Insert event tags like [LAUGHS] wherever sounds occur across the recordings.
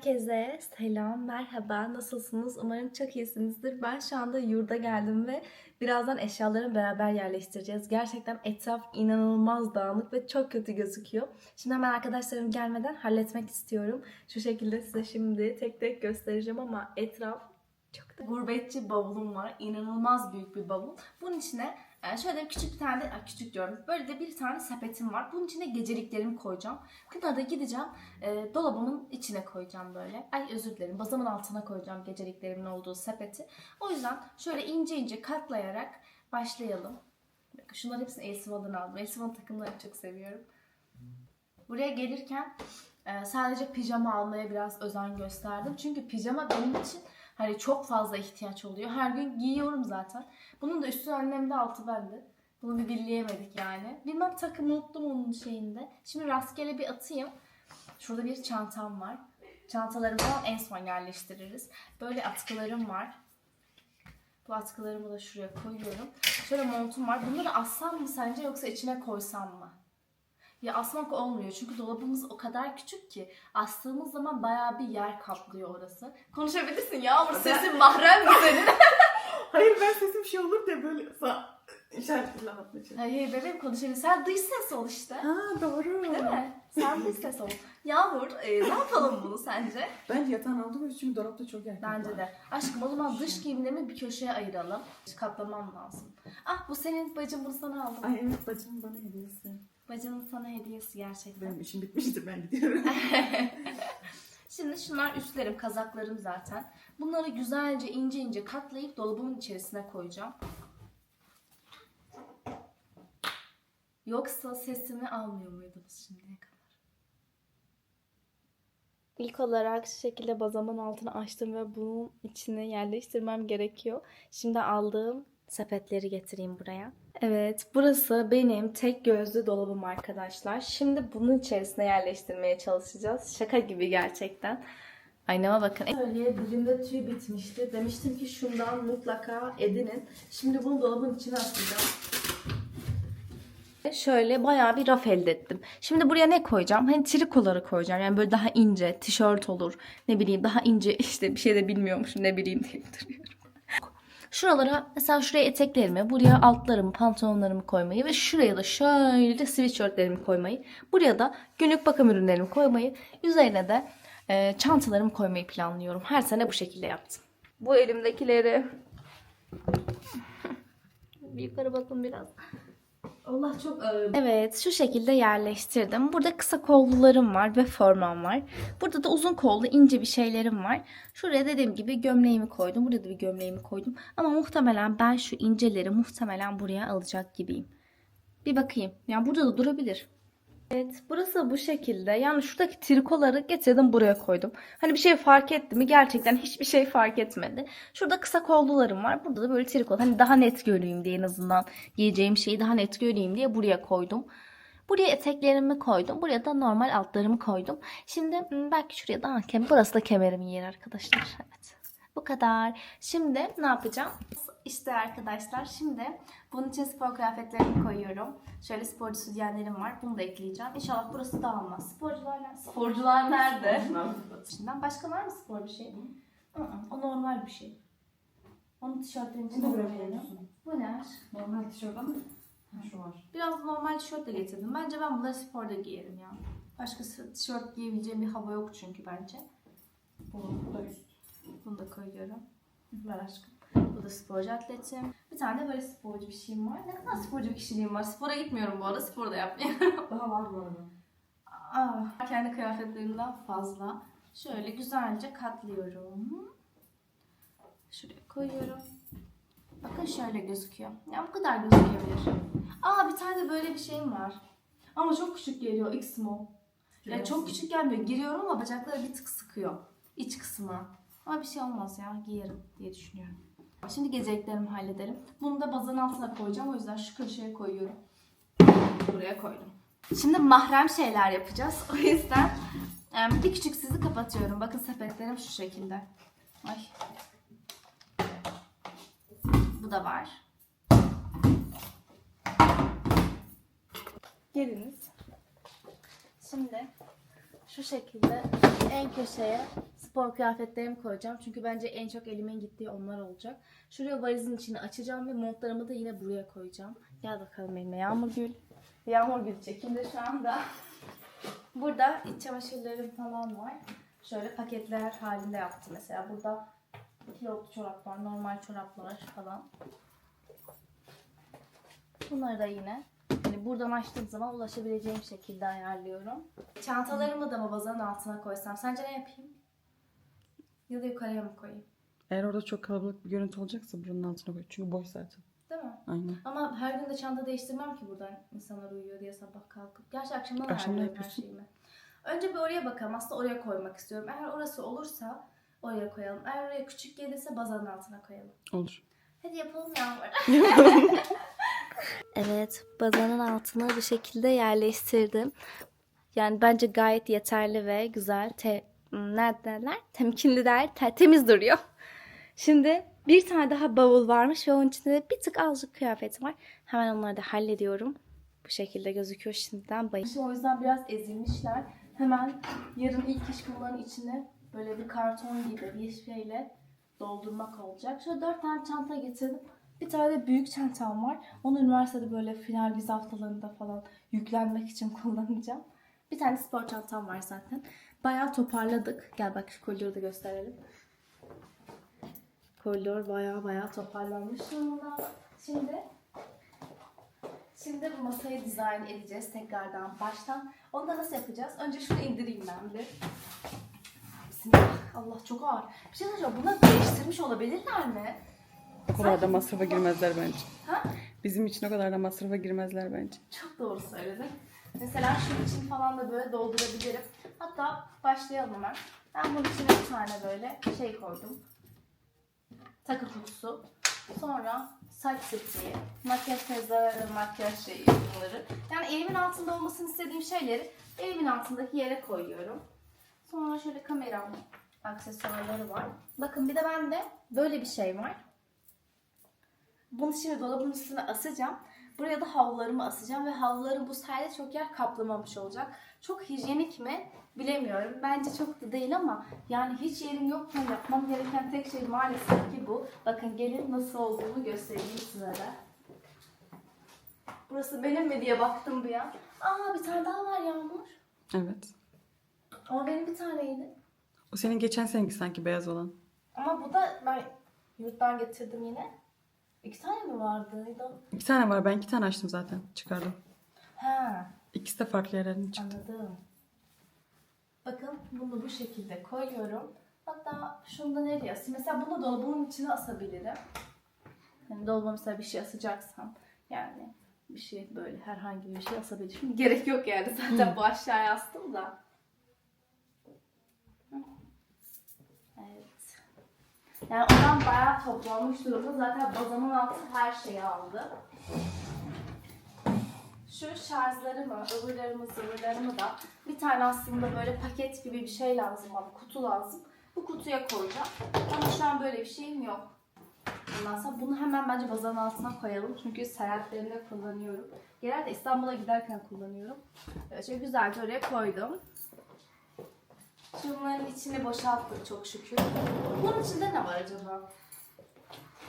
Herkese selam, merhaba, nasılsınız? Umarım çok iyisinizdir. Ben şu anda yurda geldim ve birazdan eşyalarımı beraber yerleştireceğiz. Gerçekten etraf inanılmaz dağınık ve çok kötü gözüküyor. Şimdi hemen arkadaşlarım gelmeden halletmek istiyorum. Şu şekilde size şimdi tek tek göstereceğim ama etraf çok da... Gurbetçi bavulum var. İnanılmaz büyük bir bavul. Bunun içine e, şöyle küçük bir tane de, küçük diyorum. Böyle de bir tane sepetim var. Bunun içine geceliklerimi koyacağım. Bunları da gideceğim e, dolabımın içine koyacağım böyle. Ay özür dilerim. Bazamın altına koyacağım geceliklerimin olduğu sepeti. O yüzden şöyle ince ince katlayarak başlayalım. Bakın şunların hepsini Elsiva'dan aldım. Elsiva'nın takımlarını çok seviyorum. Buraya gelirken e, sadece pijama almaya biraz özen gösterdim. Çünkü pijama benim için hani çok fazla ihtiyaç oluyor. Her gün giyiyorum zaten. Bunun da üstü annemde altı bende. Bunu bir birleyemedik yani. Bilmem takım unuttum onun şeyinde. Şimdi rastgele bir atayım. Şurada bir çantam var. Çantalarımı en son yerleştiririz. Böyle atkılarım var. Bu atkılarımı da şuraya koyuyorum. Şöyle montum var. Bunları assam mı sence yoksa içine koysam mı? Ya asmak olmuyor çünkü dolabımız o kadar küçük ki astığımız zaman bayağı bir yer kaplıyor orası. Konuşabilirsin Yağmur sesin mahrem mi senin? [LAUGHS] Hayır ben sesim şey olur diye böyle işaretli atlayacağım. Hayır bebeğim konuşabilirsin. Sen dış ses ol işte. Ha doğru. Değil mi? Sen dış ses ol. Yağmur e, ne yapalım bunu sence? Bence yatağın altı böyle çünkü dolapta çok yer. Bence de. Aşkım o zaman dış giyimlerimi bir köşeye ayıralım. Katlamam lazım. Ah bu senin bacın bunu sana aldım. Ay evet bacımın bana hediyesi. Bacının sana hediyesi gerçekten. Benim işim bitmiştir ben gidiyorum. [LAUGHS] Şimdi şunlar üstlerim, kazaklarım zaten. Bunları güzelce ince ince katlayıp dolabımın içerisine koyacağım. Yoksa sesimi almıyor muydunuz şimdiye kadar? İlk olarak şu şekilde bazamın altını açtım ve bunun içine yerleştirmem gerekiyor. Şimdi aldığım sepetleri getireyim buraya. Evet, burası benim tek gözlü dolabım arkadaşlar. Şimdi bunun içerisine yerleştirmeye çalışacağız. Şaka gibi gerçekten. Aynama bakın. Öyle dilimde tüy bitmişti. Demiştim ki şundan mutlaka edinin. Şimdi bunu dolabın içine atacağım. Şöyle bayağı bir raf elde ettim. Şimdi buraya ne koyacağım? Hani trikoları koyacağım. Yani böyle daha ince tişört olur. Ne bileyim daha ince [LAUGHS] işte bir şey de bilmiyormuşum ne bileyim deyip duruyorum. Şuralara mesela şuraya eteklerimi, buraya altlarımı, pantolonlarımı koymayı ve şuraya da şöyle sweatshirtlerimi koymayı. Buraya da günlük bakım ürünlerimi koymayı. Üzerine de e, çantalarımı koymayı planlıyorum. Her sene bu şekilde yaptım. Bu elimdekileri yukarı bakın biraz. Allah çok ağır. Evet şu şekilde yerleştirdim. Burada kısa kollularım var ve formam var. Burada da uzun kollu ince bir şeylerim var. Şuraya dediğim gibi gömleğimi koydum. Buraya da bir gömleğimi koydum. Ama muhtemelen ben şu inceleri muhtemelen buraya alacak gibiyim. Bir bakayım. Yani burada da durabilir. Evet burası bu şekilde. Yani şuradaki trikoları getirdim buraya koydum. Hani bir şey fark etti mi? Gerçekten hiçbir şey fark etmedi. Şurada kısa kollularım var. Burada da böyle triko. Hani daha net göreyim diye en azından giyeceğim şeyi daha net göreyim diye buraya koydum. Buraya eteklerimi koydum. Buraya da normal altlarımı koydum. Şimdi hmm, belki şuraya da hakem. Burası da kemerimin yeri arkadaşlar. Evet. Bu kadar. Şimdi ne yapacağım? İşte arkadaşlar şimdi bunun için spor kıyafetlerimi koyuyorum. Şöyle sporcu sütyenlerim var. Bunu da ekleyeceğim. İnşallah burası dağılmaz. Sporcular nerede? Sporcular nerede? İçinden başka var mı spor bir şey? Hı hı, O normal bir şey. Onun tişörtlerin içine Bunu koyuyorsun. Bu ne? Normal tişört ama şu var. Biraz normal tişört de getirdim. Bence ben bunları sporda giyerim ya. Başka tişört giyebileceğim bir hava yok çünkü bence. Bu bu da üst. Bunu da koyuyorum. Ver aşkım. Bu da sporcu atletim. Bir tane de böyle sporcu bir şeyim var. Ne kadar sporcu bir kişiliğim var. Spora gitmiyorum bu arada. Spor da yapmıyorum. Daha var bu arada. Aa, kendi kıyafetlerimden fazla. Şöyle güzelce katlıyorum. Şuraya koyuyorum. Bakın şöyle gözüküyor. Ya bu kadar gözükebilir. Aa bir tane de böyle bir şeyim var. Ama çok küçük geliyor. X small. Ya çok küçük gelmiyor. Giriyorum ama bacakları bir tık sıkıyor. İç kısmına. Ama bir şey olmaz ya. Giyerim diye düşünüyorum. Şimdi geceliklerimi halledelim. Bunu da bazanın altına koyacağım. O yüzden şu köşeye koyuyorum. Buraya koydum. Şimdi mahrem şeyler yapacağız. [LAUGHS] O yüzden bir küçük sizi kapatıyorum. Bakın sepetlerim şu şekilde. Ay. Bu da var. Geliniz. Şimdi şu şekilde en köşeye spor kıyafetlerimi koyacağım. Çünkü bence en çok elimin gittiği onlar olacak. Şuraya valizin içini açacağım ve montlarımı da yine buraya koyacağım. Gel bakalım elime Yağmur Gül. Yağmur Gül çekimde şu anda. Burada iç çamaşırlarım falan var. Şöyle paketler halinde yaptım mesela. Burada kilotlu çoraplar, normal çoraplar falan. Bunları da yine hani buradan açtığım zaman ulaşabileceğim şekilde ayarlıyorum. Çantalarımı da mı bazanın altına koysam? Sence ne yapayım? Ya da yukarıya mı koyayım? Eğer orada çok kalabalık bir görüntü olacaksa buranın altına koy. Çünkü boş zaten. Değil mi? Aynen. Ama her gün de çanta değiştirmem ki buradan insanlar uyuyor diye sabah kalkıp. Gerçi akşamdan Akşam ne ayarlıyorum her yapıyorsun? şeyimi. Önce bir oraya bakalım. Aslında oraya koymak istiyorum. Eğer orası olursa oraya koyalım. Eğer oraya küçük gelirse bazanın altına koyalım. Olur. Hadi yapalım Yağmur. [LAUGHS] evet, bazanın altına bu şekilde yerleştirdim. Yani bence gayet yeterli ve güzel. Te ne derler? Temkinli der. te- temiz duruyor. Şimdi bir tane daha bavul varmış ve onun içinde de bir tık azıcık kıyafet var. Hemen onları da hallediyorum. Bu şekilde gözüküyor şimdiden bayım. O yüzden biraz ezilmişler. Hemen yarın ilk iş bunların içine böyle bir karton gibi bir şeyle doldurmak olacak. Şöyle dört tane çanta getirdim. Bir tane de büyük çantam var. Onu üniversitede böyle final vize haftalarında falan yüklenmek için [LAUGHS] kullanacağım. Bir tane spor çantam var zaten. Bayağı toparladık. Gel bak şu koridoru da gösterelim. Koridor bayağı bayağı toparlanmış durumda. Şimdi Şimdi bu masayı dizayn edeceğiz tekrardan baştan. Onu da nasıl yapacağız? Önce şunu indireyim ben bir. Bismillah. Allah çok ağır. Bir şey söyleyeceğim. Bunları değiştirmiş olabilirler mi? O kadar da masrafa girmezler bence. Ha? Bizim için o kadar da masrafa girmezler bence. Çok doğru söyledin. Mesela şunun için falan da böyle doldurabilirim. Hatta başlayalım hemen. Ben bunun içine bir tane böyle şey koydum. Takı kutusu. Sonra saç spreyi, makyaj tezgahı, makyaj şeyi bunları. Yani elimin altında olmasını istediğim şeyleri elimin altındaki yere koyuyorum. Sonra şöyle kameram aksesuarları var. Bakın bir de bende böyle bir şey var. Bunu şimdi dolabın üstüne asacağım. Buraya da havlularımı asacağım ve havluların bu sayede çok yer kaplamamış olacak. Çok hijyenik mi bilemiyorum. Bence çok da değil ama yani hiç yerim yokken yapmam gereken tek şey maalesef ki bu. Bakın gelin nasıl olduğunu göstereyim size de. Burası benim mi diye baktım bir an. Aa bir tane daha var Yağmur. Evet. Ama benim bir taneydi. O senin geçen seneki sanki beyaz olan. Ama bu da ben yurttan getirdim yine. İki tane mi vardı? İki tane var. Ben iki tane açtım zaten. Çıkardım. Ha. İkisi de farklı yerlerden çıktı. Anladım. Bakın bunu bu şekilde koyuyorum. Hatta şunu da nereye asayım? Mesela bunu dolabımın içine asabilirim. Hani dolabıma mesela bir şey asacaksam yani bir şey böyle herhangi bir şey asabilirim. Gerek yok yani [LAUGHS] zaten bu aşağıya astım da. Evet. Yani oradan bayağı toplanmış durumda. Zaten bazanın altı her şeyi aldı. Şu şarjlarımı, ıvırlarımı, zıvırlarımı da bir tane aslında böyle paket gibi bir şey lazım bana, kutu lazım. Bu kutuya koyacağım. Ama şu an böyle bir şeyim yok. Ondan sonra bunu hemen bence bazanın altına koyalım. Çünkü seyahatlerimde kullanıyorum. Genelde İstanbul'a giderken kullanıyorum. Şöyle güzelce oraya koydum. Şunların içini boşalttık çok şükür. Bunun içinde ne var acaba?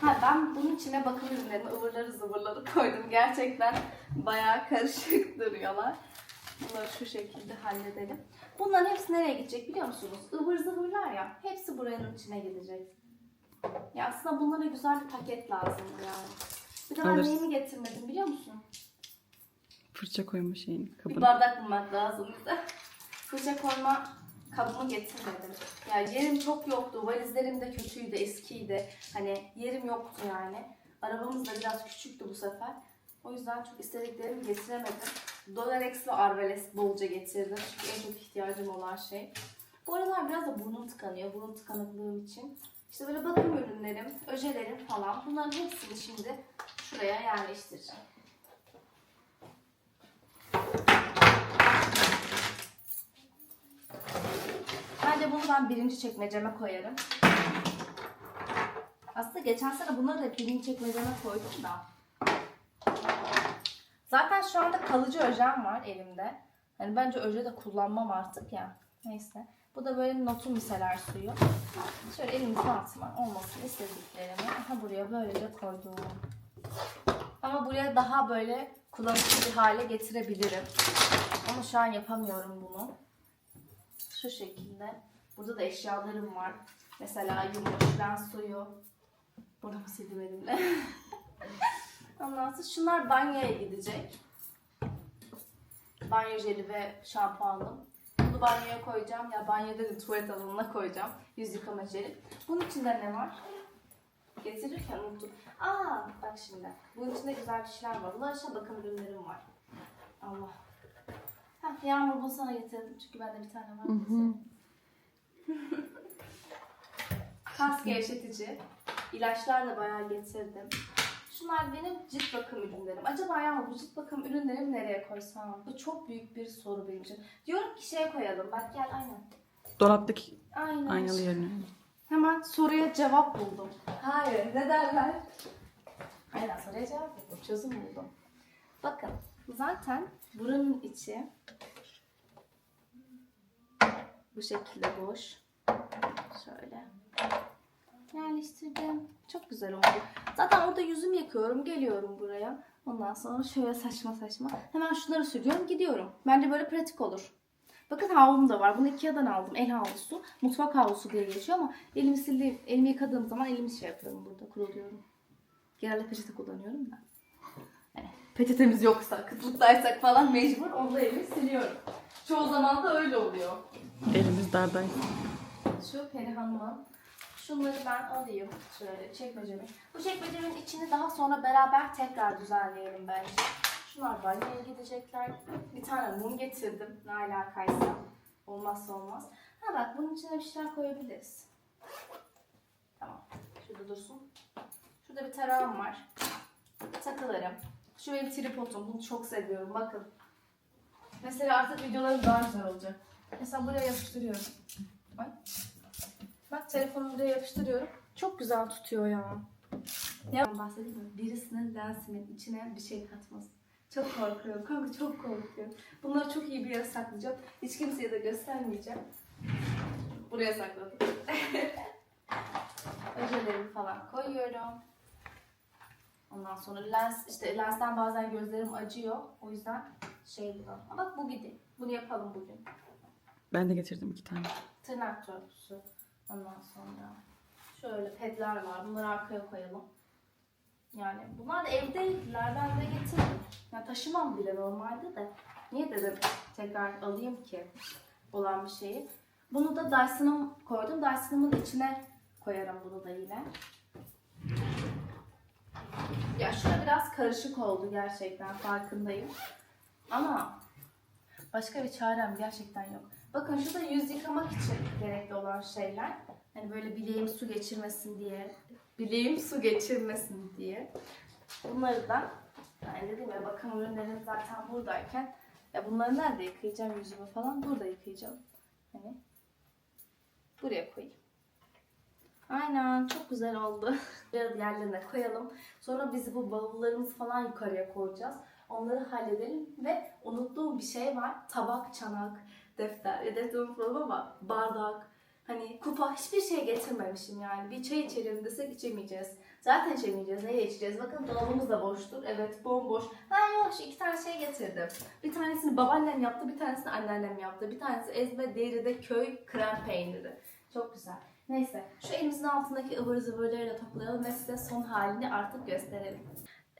Ha ben bunun içine bakım ürünlerini, ıvırları zıvırları koydum. Gerçekten bayağı karışık [LAUGHS] duruyorlar. Bunları şu şekilde halledelim. Bunların hepsi nereye gidecek biliyor musunuz? Ivır zıvırlar ya. Hepsi buranın içine gidecek. Ya aslında bunlara güzel bir paket lazım yani. Bir de ben neyimi getirmedim biliyor musun? Fırça koyma şeyin Bir bardak bulmak lazım bize. Fırça koyma kabımı getirmedim. Yani yerim çok yoktu. Valizlerim de kötüydü, eskiydi. Hani yerim yoktu yani. Arabamız da biraz küçüktü bu sefer. O yüzden çok istediklerimi getiremedim. Dolerex ve Arveles bolca getirdim. Çünkü en çok ihtiyacım olan şey. Bu aralar biraz da burnum tıkanıyor. Burun tıkanıklığım için. İşte böyle bakım ürünlerim, öjelerim falan. Bunların hepsini şimdi şuraya yerleştireceğim. Ben birinci çekmeceme koyarım. Aslında geçen sene bunları da birinci çekmeceme koydum da. Zaten şu anda kalıcı öjem var elimde. Hani bence öje de kullanmam artık ya. Neyse. Bu da böyle notu miseler suyu. Şöyle elimizin altına olmasını istediklerimi aha buraya böylece koydum. Ama buraya daha böyle kullanışlı bir hale getirebilirim. Ama şu an yapamıyorum bunu. Şu şekilde. Burada da eşyalarım var. Mesela yumuş, lens suyu. Burada mı sildim elimle? [LAUGHS] Ondan şunlar banyoya gidecek. Banyo jeli ve şampuanım. Bunu banyoya koyacağım. Ya banyo dedim tuvalet alanına koyacağım. Yüz yıkama jeli. Bunun içinde ne var? Getirirken unuttum. Aa bak şimdi. Bunun içinde güzel bir şeyler var. Bulaşığa bakım ürünlerim var. Allah. Heh, Yağmur bunu sana getirdim. Çünkü bende bir tane var. [LAUGHS] Kas gevşetici. İlaçlar da bayağı getirdim. Şunlar benim cilt bakım ürünlerim. Acaba Yağmur bu cilt bakım ürünlerimi nereye koysam? Bu çok büyük bir soru benim için. Diyorum ki şeye koyalım. Bak gel aynen. Dolaptaki Aynen. aynalı yerine. Hemen soruya cevap buldum. Hayır, ne derler? Aynen soruya cevap buldum, çözüm buldum. Bakın, zaten buranın içi bu şekilde boş. Şöyle yerleştirdim. Çok güzel oldu. Zaten orada yüzümü yıkıyorum, geliyorum buraya. Ondan sonra şöyle saçma saçma. Hemen şunları sürüyorum, gidiyorum. Bence böyle pratik olur. Bakın havlum da var. Bunu Ikea'dan aldım. El havlusu. Mutfak havlusu diye geçiyor ama elimi sildiğim, elimi yıkadığım zaman elimi şey yapıyorum burada. Kuruluyorum. Genelde peçete kullanıyorum da. Yani peçetemiz yoksa, kıtlıktaysak falan mecbur onda elimi siliyorum. Çoğu zaman da öyle oluyor. Elimiz dardaydı. Şu Perihan'ın. Şunları ben alayım. Şöyle çekmecemi. Bu çekmecemin içini daha sonra beraber tekrar düzenleyelim bence. Şunlar banyoya gidecekler. Bir tane mum getirdim. Ne alakaysa. Olmazsa olmaz. Ha bak bunun içine bir şeyler koyabiliriz. Tamam. Şurada dursun. Şurada bir tarağım var. Takılarım. Şu benim tripodum. Bunu çok seviyorum. Bakın. Mesela artık videolarım daha güzel olacak. Mesela buraya yapıştırıyorum. Ay. Bak telefonumu buraya yapıştırıyorum. Çok güzel tutuyor ya. Ben bahsedeyim mi? Birisinin lensimin içine bir şey katması. Çok korkuyorum. Kanka çok korkuyorum. Bunları çok iyi bir yere saklayacağım. Hiç kimseye de göstermeyeceğim. Buraya sakladım. [LAUGHS] Öcelerimi falan koyuyorum. Ondan sonra lens, işte lensten bazen gözlerim acıyor. O yüzden şey bu. Bak bu gidi. Bunu yapalım bugün. Ben de getirdim iki tane. Tırnak törpüsü. Ondan sonra şöyle pedler var. Bunları arkaya koyalım. Yani bunlar da evdeydiler. Ben de getirdim. Ya taşımam bile normalde de. Niye dedim tekrar alayım ki olan bir şeyi. Bunu da Dyson'ım koydum. Dyson'ımın içine koyarım bunu da yine. Ya şurada biraz karışık oldu gerçekten farkındayım. Ama başka bir çarem gerçekten yok. Bakın şurada yüz yıkamak için gerekli olan şeyler. Hani böyle bileğim su geçirmesin diye. Bileğim su geçirmesin diye. Bunları da yani dediğim ya bakım ürünlerim zaten buradayken ya bunları nerede yıkayacağım yüzümü falan burada yıkayacağım. Hani buraya koyayım. Aynen çok güzel oldu. [LAUGHS] Biraz yerlerine koyalım. Sonra biz bu bavullarımızı falan yukarıya koyacağız. Onları halledelim ve unuttuğum bir şey var. Tabak, çanak, defter. Ya defter unutmadım ama bardak, hani kupa hiçbir şey getirmemişim yani. Bir çay içelim desek içemeyeceğiz. Zaten içemeyeceğiz. Neyle içeceğiz? Bakın dolabımız da boştur. Evet bomboş. Ha yok şu iki tane şey getirdim. Bir tanesini babaannem yaptı, bir tanesini anneannem yaptı. Bir tanesi ezme deride köy krem peyniri. Çok güzel. Neyse şu elimizin altındaki ıvır zıvırları toplayalım ve size son halini artık gösterelim.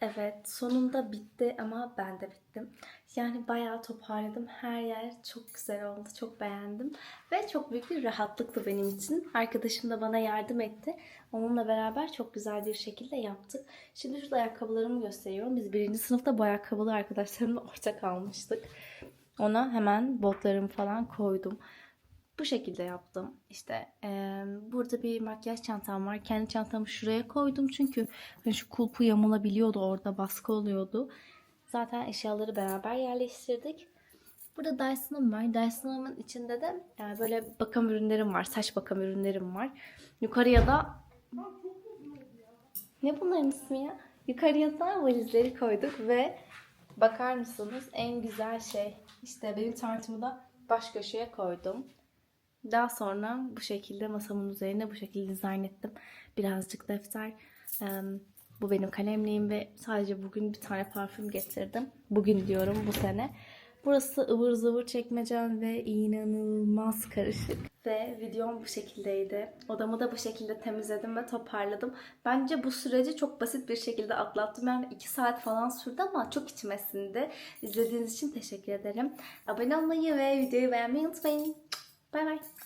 Evet sonunda bitti ama ben de bittim. Yani bayağı toparladım. Her yer çok güzel oldu. Çok beğendim. Ve çok büyük bir rahatlıktı benim için. Arkadaşım da bana yardım etti. Onunla beraber çok güzel bir şekilde yaptık. Şimdi şurada ayakkabılarımı gösteriyorum. Biz birinci sınıfta bu ayakkabılı arkadaşlarımla ortak almıştık. Ona hemen botlarımı falan koydum. Bu şekilde yaptım. İşte eee, burada bir makyaj çantam var. Kendi çantamı şuraya koydum çünkü hani şu kulpu yamulabiliyordu orada baskı oluyordu. Zaten eşyaları beraber yerleştirdik. Burada Dyson'ım var. Dyson'ımın içinde de yani böyle bakım ürünlerim var. Saç bakım ürünlerim var. Yukarıya da ne bunların ismi ya? Yukarıya da valizleri koyduk ve bakar mısınız en güzel şey işte benim tartımı da baş köşeye koydum. Daha sonra bu şekilde masamın üzerine bu şekilde dizayn ettim. Birazcık defter. Bu benim kalemliğim ve sadece bugün bir tane parfüm getirdim. Bugün diyorum bu sene. Burası ıvır zıvır çekmecem ve inanılmaz karışık. Ve videom bu şekildeydi. Odamı da bu şekilde temizledim ve toparladım. Bence bu süreci çok basit bir şekilde atlattım. Yani 2 saat falan sürdü ama çok içime sindi. İzlediğiniz için teşekkür ederim. Abone olmayı ve videoyu beğenmeyi unutmayın. 拜拜。